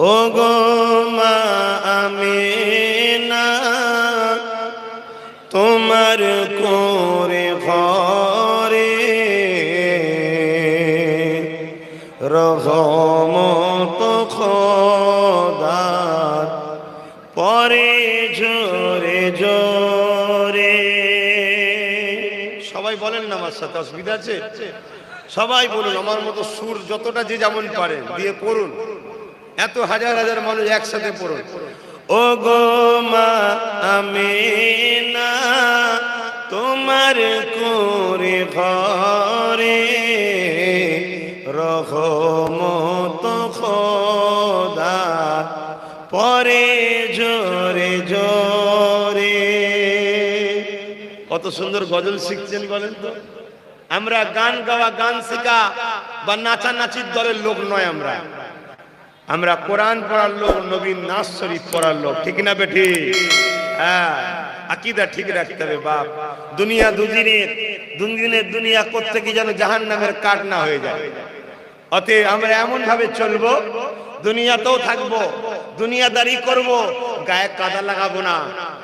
ও গো মা আমিনা, তোমার করে ঘরে রহমত খোদার পরে জোরে জোরে সবাই বলেন না আমার সাথে, অসুবিধা আছে? সবাই বলুন, আমার মতো সুর যতটা যে যেমন পারেন, দিয়ে পড়ুন। এত হাজার হাজার মানুষ একসাথে পড়ুন। ও গো মা আমিনা তোমার করে ঘরে রহমত খোদা পরে জোরে জোরে। কত সুন্দর গজল শিখছেন বলেন তো। আমরা গান গাওয়া গান শেখা বা নাচানাচির দলের লোক নয় আমরা। আমরা কোরআন পড়ার লোক নবীন নাচ শরীফ পড়ার লোক, ঠিক না বেঠি হ্যাঁ আকিদা ঠিক রাখতে হবে বাপ। দুনিয়া দুদিনের দুদিনের দুনিয়া করতে কি যেন জাহান নামের কাঠ না হয়ে যায়? অতএব আমরা এমন ভাবে চলবো, দুনিয়াতেও থাকব, দুনিয়াদারি করব, গায়ে কাদা লাগাবো না।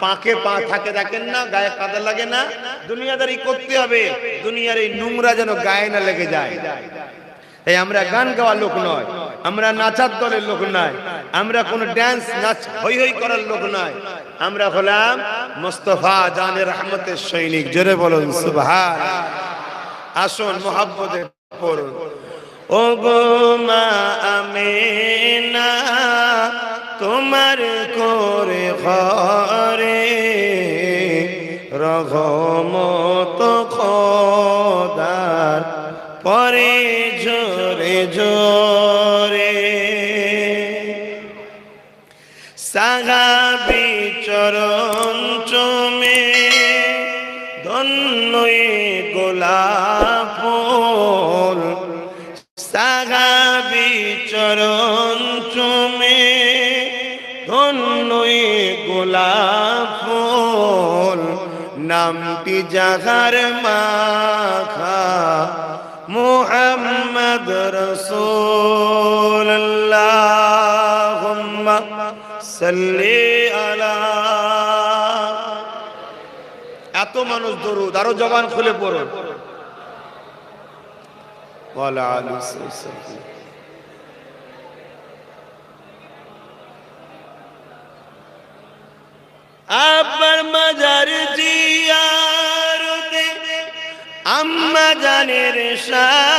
পাকে পা থাকে দেখেন না, গায়ে কাদা লাগে না। দুনিয়াদারি করতে হবে, দুনিয়ার এই নোংরা যেন গায়ে না লেগে যায়। তাই আমরা গান গাওয়ার লোক নয়, আমরা নাচার দলের লোক নয়, আমরা কোন ড্যান্স নাচ হই হই করার লোক নয়। আমরা হলাম মোস্তফা জানের রহমতের সৈনিক। জোরে বলুন, সুবহান। আসুন মোহাব্বতে পড়ুন ও গো মা আমিনা, তোমার করে ঘরে রঘমত খোদার পরে জোরে। সাগাবি চরণ চমে ধন্যই গোলাপ সাগাবি চরণ চমে ধন্যই গোলাপ নামটি জাগার মাখা মোহাম্মদ রসুল্লাহ সাল্লি আলা এত মানুষ দরুদ, আরও জবান খুলে পড়ুন। ওয়ালা আলিহি সাল্লাম আব্বার মাজার জিয়ারতে আম্মা জানের সাথে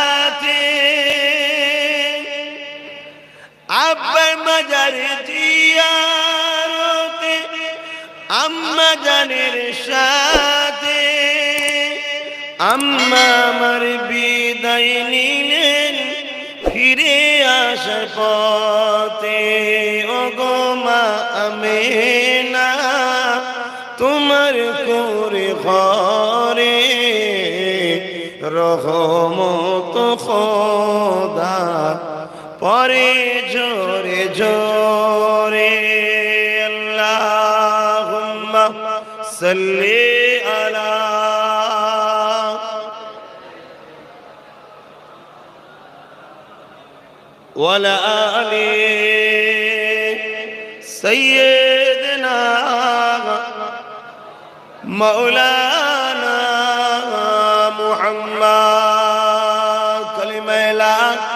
মাজার জিয়ারতে, আম্মা জানের সাথে, আম্মা আমার বিদায় নিলেন ফিরে আসার পথে। ও গো মা আমেনা, তোমার করে ঘরে রহমত খোদা। পরে জোরে জোরে আল্লাহুম্মা সাল্লি আলা وعلى آل سيدنا مولانا محمد كلمة لا